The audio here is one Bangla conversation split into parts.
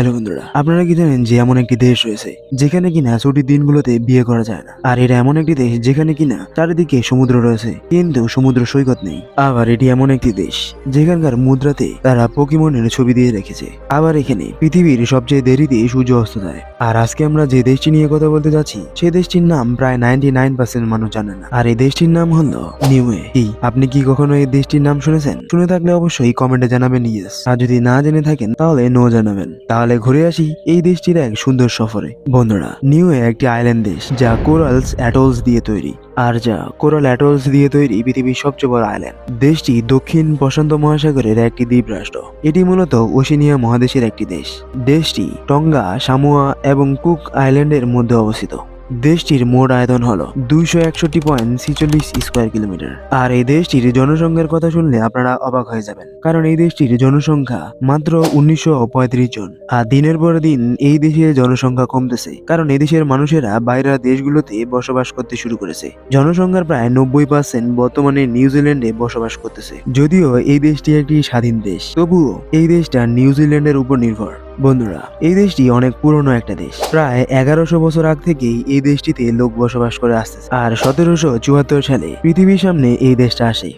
হ্যালো বন্ধুরা, আপনারা কি জানেন যে এমন একটি দেশ রয়েছে যেখানে কিনা ছুটির দিনগুলোতে বিয়ে করা যায় না? আর এটা এমন একটি দেশ যেখানে কিনা চারিদিকে সমুদ্র রয়েছে, কিন্তু সমুদ্র সৈকত নেই। আবার এটি এমন একটি দেশ যেখানকার মুদ্রাতে তারা পকিমনের ছবি দিয়ে রেখেছে। আবার এখানে পৃথিবীর সবচেয়ে দেরিতে সূর্য অস্ত যায় আর আজকে আমরা যে দেশটি নিয়ে কথা বলতে যাচ্ছি সেই দেশটির নাম প্রায় নাইনটি নাইন পার্সেন্ট মানুষ জানে না। আর এই দেশটির নাম হলো নিউয়ে কি আপনি কি কখনো এই দেশটির নাম শুনেছেন? শুনে থাকলে অবশ্যই কমেন্টে জানাবেন ইয়েস আর যদি না জেনে থাকেন, তাহলে নো জানাবেন। তাহলে ঘুরে আসি এই দেশটির এক সুন্দর সফরে। বন্ধুরা নিউয়ে একটি আইল্যান্ড দেশ যা কোরালস অ্যাটলস দিয়ে তৈরি আর যা কোরাল অ্যাটলস দিয়ে তৈরি পৃথিবীর সবচেয়ে বড় আইল্যান্ড দেশটি দক্ষিণ প্রশান্ত মহাসাগরের একটি দ্বীপ রাষ্ট্র এটি মূলত ওশিনিয়া মহাদেশের একটি দেশ। দেশটি টঙ্গা, সামোয়া এবং কুক আইল্যান্ডের মধ্যে অবস্থিত। দেশটির মোট আয়তন হলো দুইশো একষট্টি পয়েন্ট স্কোয়ার কিলোমিটার। আর এই দেশটির জনসংখ্যার কথা শুনলে আপনারা অবাক হয়ে যাবেন, কারণ এই দেশটির জনসংখ্যা মাত্র উনিশশো পঁয়ত্রিশ জন। আর দিনের পর দিন এই দেশের জনসংখ্যা কমতেছে, কারণ এই দেশের মানুষেরা বাইরের দেশগুলোতে বসবাস করতে শুরু করেছে। জনসংখ্যার প্রায় নব্বই পার্সেন্ট বর্তমানে নিউজিল্যান্ডে বসবাস করতেছে। যদিও এই দেশটি একটি স্বাধীন দেশ, তবুও এই দেশটা নিউজিল্যান্ডের উপর নির্ভর। বন্ধুরা, এই দেশটি অনেক পুরনো একটা দেশ। প্রায় এগারোশো বছর আগ থেকেই এই দেশটিতে লোক বসবাস করে আসতেছে। আর সতেরোশো চুয়াত্তর সালে পৃথিবীর সামনে এই দেশটা আসে।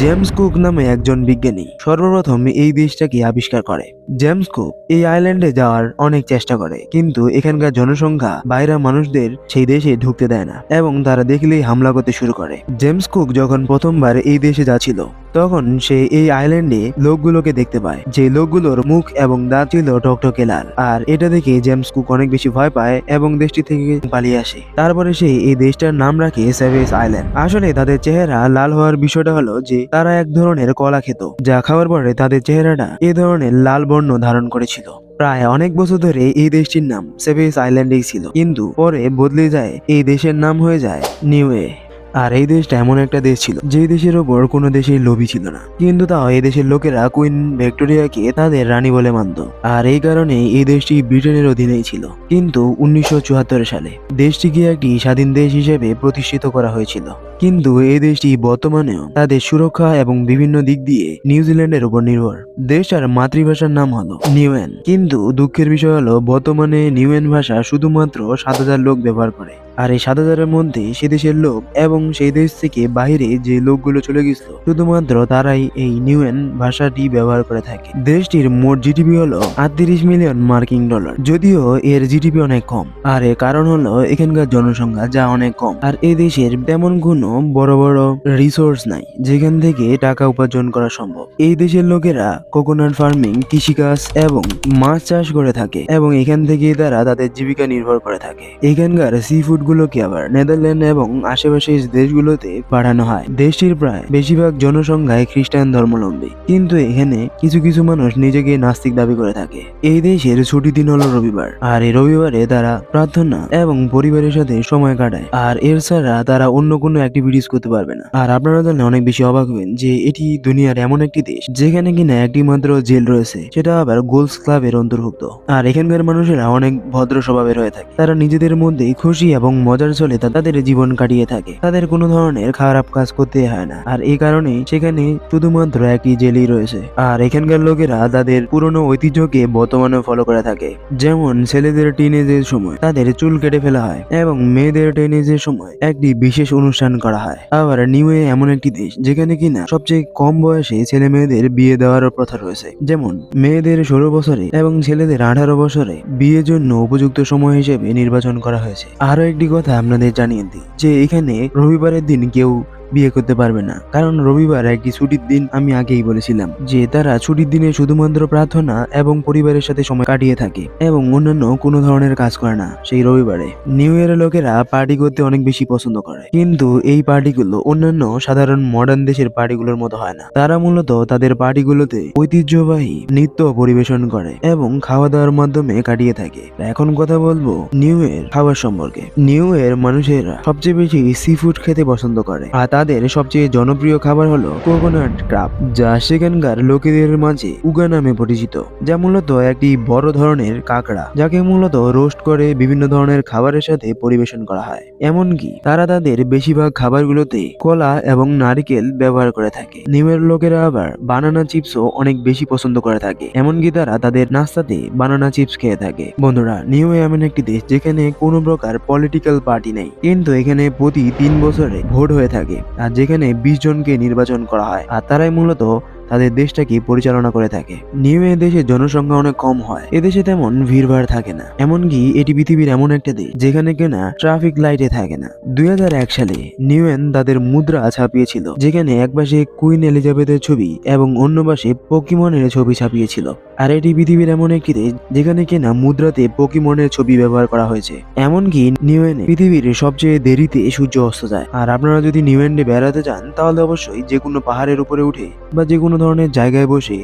জেমস কুক নামে একজন বিজ্ঞানী সর্বপ্রথম এই দেশটাকে আবিষ্কার করে। জেমস কুক এই আইল্যান্ডে যাওয়ার অনেক চেষ্টা করে, কিন্তু এখানকার জনসংখ্যা বাইরের মানুষদের সেই দেশে ঢুকতে দেয় না, এবং তারা দেখলেই হামলা করতে শুরু করে। জেমস কুক যখন প্রথমবার এই দেশে যাচ্ছিল তখন সে এই আইল্যান্ডে লোকগুলোকে দেখতে পায়, যে লোকগুলোর মুখ এবং দাঁত ছিল টকটকে লাল আর এটা দেখে জেমস কুক অনেক বেশি ভয় পায় এবং দেশটি থেকে পালিয়ে আসে। তারপরে সে এই দেশটার নাম রাখে সেভেস আইল্যান্ড আসলে তাদের চেহারা লাল হওয়ার বিষয়টা হলো যে, তারা এক ধরনের কলা খেত, যা খাওয়ার পরে তাদের চেহারাটা এ ধরনের লাল বর্ণ ধারণ করেছিল। প্রায় অনেক বছর ধরে এই দেশটির নাম সেভেস আইল্যান্ডেই ছিল। কিন্তু পরে বদলে যায়, এই দেশের নাম হয়ে যায় নিউয়ে আর এই দেশটা এমন একটা দেশ ছিল যে দেশের ওপর কোনো দেশের লোভী ছিল না। কিন্তু তাও এই দেশের লোকেরা কুইন ভিক্টোরিয়াকে তাদের রানী বলে মানত। আর এই কারণে এই দেশটি ব্রিটেনের অধীনেই ছিল। কিন্তু উনিশশো চুয়াত্তর সালে দেশটিকে একটি স্বাধীন দেশ হিসেবে প্রতিষ্ঠিত করা হয়েছিল। কিন্তু এই দেশটি বর্তমানেও তাদের সুরক্ষা এবং বিভিন্ন দিক দিয়ে নিউজিল্যান্ডের উপর নির্ভর। দেশটার মাতৃভাষার নাম হলো নিউএন। কিন্তু দুঃখের বিষয় হলো, বর্তমানে নিউএন ভাষা শুধুমাত্র সাত হাজার লোক ব্যবহার করে। আর এই সাত হাজারের মধ্যে সে দেশের লোক এবং সেই দেশ থেকে বাইরে যে লোকগুলো চলে গেছিল, শুধুমাত্র তারাই এই নিউএন ভাষাটি ব্যবহার করে থাকে। দেশটির মোট জিডিপি হলো আটত্রিশ মিলিয়ন মার্কিন ডলার, যদিও এর জিডিপি অনেক কম। আর এর কারণ হলো এখানকার জনসংখ্যা যা অনেক কম। আর এই দেশের তেমন কোনো বড় বড় রিসোর্স নাই, যেখান থেকে টাকা উপার্জন করা সম্ভব। এই দেশের লোকেরা কোকোনাট ফার্মিং কৃষিকাজ এবং মাছ চাষ করে থাকে এবং এখান থেকে তারা তাদের জীবিকা নির্ভর করে থাকে। এখানকার সি ফুড গুলোকে আবার নেদারল্যান্ড এবং আশেপাশের দেশগুলোতে পাঠানো হয়, দেশটির প্রায় বেশিরভাগ জনসংখ্যায় খ্রিস্টান ধর্মাবলম্বী। কিন্তু এখানে কিছু কিছু মানুষ নিজেকে নাস্তিক দাবি করে থাকে। এই দেশের ছুটি দিন হলো রবিবার, আর এই রবিবারে তারা প্রার্থনা এবং পরিবারের সাথে সময় কাটায়। আর এর ছাড়া তারা অন্য কোনো অ্যাক্টিভিটিস করতে পারবে না। আর আপনারা জানলে অনেক বেশি অবাক হবেন যে এটি দুনিয়ার এমন একটি দেশ, যেখানে কিনা একটি মাত্র জেল রয়েছে, সেটা আবার গোলস ক্লাবের অন্তর্ভুক্ত। আর এখানকার মানুষেরা অনেক ভদ্র স্বভাবের হয়ে থাকে। তারা নিজেদের মধ্যে খুশি এবং মজার চলে তাদের জীবন কাটিয়ে থাকে। তাদের কোনো ধরনের খারাপ কাজ করতে হয় না। আর এই কারণে সেখানে শুধুমাত্র একই জেলি রয়েছে। আর এখানকার লোকেরা তাদের পুরনো ঐতিহ্যকে বর্তমানে ফলো করে থাকে। যেমন ছেলেদের টিনেজের সময় তাদের চুল কেটে ফেলা হয় এবং মেয়েদের টিনেজের সময় একটি বিশেষ অনুষ্ঠান করা হয়। আবার নিউয়ে এমন একটি দেশ যেখানে কিনা সবচেয়ে কম বয়সে ছেলে মেয়েদের বিয়ে দেওয়ার প্রথা রয়েছে। যেমন মেয়েদের ষোলো বছরে এবং ছেলেদের আঠারো বছরে বিয়ের জন্য উপযুক্ত সময় হিসেবে নির্বাচন করা হয়েছে। আরও একটি কথা আপনাদের জানিয়ে দিই যে এখানে রবিবারের দিন কেউ বিয়ে করতে পারবে না। কারণ রবিবার একটি ছুটির দিন আমি আগেই বলেছিলাম যে তারা ছুটির দিনে শুধুমাত্র প্রার্থনা এবং পরিবারের সাথে সময় কাটিয়ে থাকে এবং অন্যান্য কোনো ধরনের কাজ করে না সেই রবিবারে। নিউ ইয়ারের লোকেরা পার্টি করতে অনেক বেশি পছন্দ করে। কিন্তু এই পার্টিগুলো অন্যান্য সাধারণ মডার্ন দেশের পার্টিগুলোর মতো হয় না। তারা মূলত তাদের পার্টিগুলোতে ঐতিহ্যবাহী নৃত্য পরিবেশন করে এবং খাওয়া দাওয়ার মাধ্যমে কাটিয়ে থাকে। এখন কথা বলব নিউ এর খাবার সম্পর্কে। নিউ এর মানুষেরা সবচেয়ে বেশি সি ফুড খেতে পছন্দ করে। আর তাদের সবচেয়ে জনপ্রিয় খাবার হলো কোকোনাট ক্রাব যা সেখানকার লোকেদের মাঝে উগা নামে পরিচিত। যা মূলত একটি বড় ধরনের কাঁকড়া, যাকে মূলত রোস্ট করে বিভিন্ন ধরনের খাবারের সাথে পরিবেশন করা হয়। এমনকি তারা তাদের বেশিরভাগ খাবারগুলোতে কলা এবং নারিকেল ব্যবহার করে থাকে। নিউয়ের লোকেরা আবার বানানা চিপসও অনেক বেশি পছন্দ করে থাকে। এমনকি তারা তাদের নাস্তাতে বানানা চিপস খেয়ে থাকে। বন্ধুরা, নিউ এমন একটি দেশ যেখানে কোনো প্রকার পলিটিক্যাল পার্টি নেই। কিন্তু এখানে প্রতি তিন বছরে ভোট হয়ে থাকে। যেখানে বিশ জনকে নির্বাচন করা হয়। আর তারাই মূলত তাদের দেশটাকে পরিচালনা করে থাকে। নিউ এ দেশের জনসংখ্যা অনেক কম হয়। এদেশে তেমন ভিড়ভাড় থাকে না। এমনকি এটি পৃথিবীর এমন একটা দেশ, যেখানে কিনা ট্রাফিক লাইটে থাকে না। দুই হাজার এক সালে নিউএন তাদের মুদ্রা ছাপিয়েছিল, যেখানে এক পাশে কুইন এলিজাবেথের ছবি এবং অন্য পাশে পকিমনের ছবি ছাপিয়েছিল। আর এটি পৃথিবীর এমন একটি দেশ, যেখানে কিনা মুদ্রাতে পকিমনের ছবি ব্যবহার করা হয়েছে। এমনকি নিউএনে পৃথিবীর সবচেয়ে দেরিতে সূর্য অস্ত যায়। আর আপনারা যদি নিউএন্ডে বেড়াতে যান, তাহলে অবশ্যই যে কোনো পাহাড়ের উপরে উঠে বা যে কোনো ধরনের জায়গায় বসে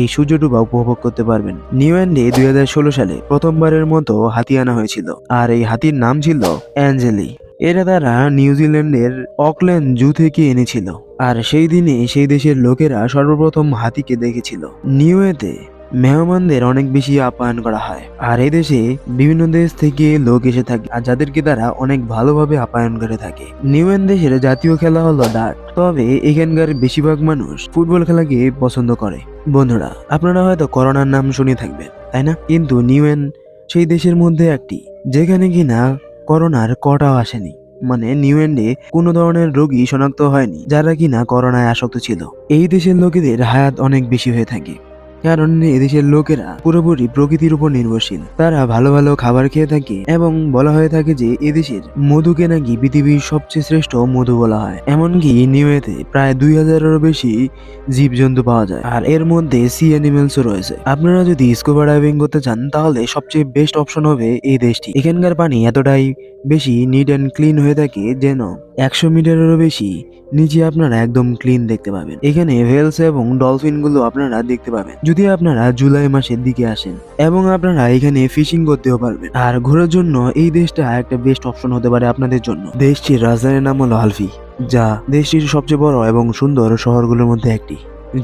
এই সূর্য ডুবা উপভোগ করতে পারবেন। নিউএন্ডে দুই হাজার ষোলো সালে প্রথমবারের মতো হাতি আনা হয়েছিল, আর এই হাতির নাম ছিল অ্যাঞ্জেলি। এরা তারা নিউজিল্যান্ডের অকল্যান্ড জু থেকে এনেছিল, আর সেই দিনে সেই দেশের লোকেরা সর্বপ্রথম হাতিকে দেখেছিল। নিউ নিউয়েতে মেহমানদের অনেক বেশি আপ্যায়ন করা হয়। আর এই দেশে বিভিন্ন দেশ থেকে লোক এসে থাকে আর যাদেরকে তারা অনেক ভালোভাবে আপ্যায়ন করে থাকে। নিউয়েন দেশের জাতীয় খেলা হলো ডার্ট তবে এখানকার বেশিরভাগ মানুষ ফুটবল খেলাকে পছন্দ করে। বন্ধুরা, আপনারা হয়তো করোনার নাম শুনে থাকবেন, তাই না? কিন্তু নিউয়েন সেই দেশের মধ্যে একটি, যেখানে কিনা করোনার কটাও আসেনি। মানে নিউএন্ডে কোনো ধরনের রোগী শনাক্ত হয়নি, যারা কিনা করোনায় আসক্ত ছিল। এই দেশের লোকেদের হায়াত অনেক বেশি হয়ে থাকে। কারণ এদেশের লোকেরা পুরোপুরি প্রকৃতির উপর নির্ভরশীল। তারা ভালো ভালো খাবার খেয়ে থাকে এবং বলা হয়ে থাকে যে এদেশের মধুকে নাকি পৃথিবীর সবচেয়ে শ্রেষ্ঠ মধু বলা হয়। এমনকি নিউয়েতে প্রায় দুই হাজারেরও বেশি জীবজন্তু পাওয়া যায়। আর এর মধ্যে সি অ্যানিমেলসও রয়েছে। আপনারা যদি স্কুবা ডাইভিং করতে চান, তাহলে সবচেয়ে বেস্ট অপশন হবে এই দেশটি। এখানকার পানি এতটাই বেশি নিট অ্যান্ড ক্লিন হয়ে থাকে যেন একশো মিটারেরও বেশি নিচে আপনারা একদম ক্লিন দেখতে পাবেন। এখানে ভেলস এবং ডলফিনগুলো আপনারা দেখতে পাবেন। যদি আপনারা জুলাই মাসের দিকে আসেন এবং আপনারা এখানে ফিশিং করতেও পারবেন। আর ঘোরার জন্য এই দেশটা একটা বেস্ট অপশন হতে পারে আপনাদের জন্য। দেশটির রাজধানীর নাম হলো আলফি যা দেশটির সবচেয়ে বড় এবং সুন্দর শহরগুলোর মধ্যে একটি।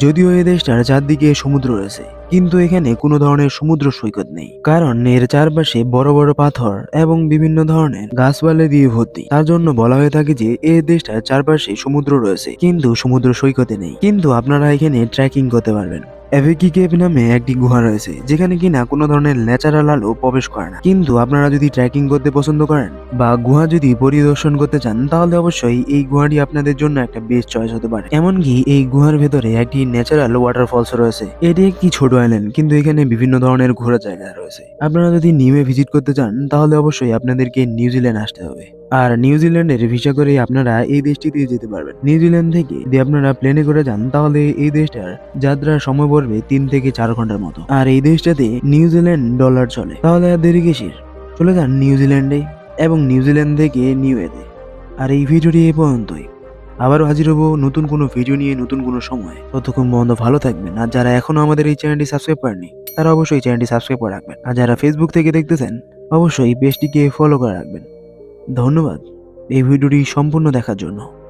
যদিও এই দেশটার চারদিকে সমুদ্র রয়েছে, কিন্তু এখানে কোনো ধরনের সমুদ্র সৈকত নেই, কারণ এর চারপাশে বড় বড় পাথর এবং বিভিন্ন ধরনের গাছপালা দিয়ে ভর্তি। তার জন্য বলা হয়ে থাকে যে এই দেশটার চারপাশে সমুদ্র রয়েছে, কিন্তু সমুদ্র সৈকতে নেই। কিন্তু আপনারা এখানে ট্রেকিং করতে পারবেন। এভিকি কেভ নামে একটি গুহা রয়েছে, যেখানে কিনা কোনো ধরনের ন্যাচারাল আলো প্রবেশ করে না। কিন্তু আপনারা যদি ট্রেকিং করতে পছন্দ করেন বা গুহা যদি পরিদর্শন করতে চান, তাহলে অবশ্যই এই গুহাটি আপনাদের জন্য একটা বেস্ট চয়েস হতে পারে। এমনকি এই গুহার ভেতরে একটি ন্যাচারাল ওয়াটারফলস রয়েছে। এটি একটি ছোট আইল্যান্ড কিন্তু এখানে বিভিন্ন ধরনের ঘোরার জায়গা রয়েছে। আপনারা যদি নিউমে ভিজিট করতে চান, তাহলে অবশ্যই আপনাদেরকে নিউজিল্যান্ড আসতে হবে। আর নিউজিল্যান্ডের ভিসা করে আপনারা এই দেশটি দিয়ে যেতে পারবেন। নিউজিল্যান্ড থেকে যদি আপনারা প্লেনে করে যান, তাহলে এই দেশটার যাত্রার সময় পড়বে তিন থেকে চার ঘণ্টার মতো। আর এই দেশটাতে নিউজিল্যান্ড ডলার চলে। তাহলে আর দেরি কিসের? চলে যান নিউজিল্যান্ডে এবং নিউজিল্যান্ড থেকে নিউ এতে আর এই ভিডিওটি এ পর্যন্তই। আবারও হাজির হব নতুন কোনো ভিডিও নিয়ে নতুন কোনো সময়। ততক্ষণ বন্ধ ভালো থাকবেন। আর যারা এখনও আমাদের এই চ্যানেলটি সাবস্ক্রাইব করেনি তারা অবশ্যই চ্যানেলটি সাবস্ক্রাইব করে রাখবেন। আর যারা ফেসবুক থেকে দেখতেছেন, অবশ্যই পেজটিকে ফলো করে রাখবেন। ধন্যবাদ। এই ভিডিওটি সম্পূর্ণ দেখার জন্য।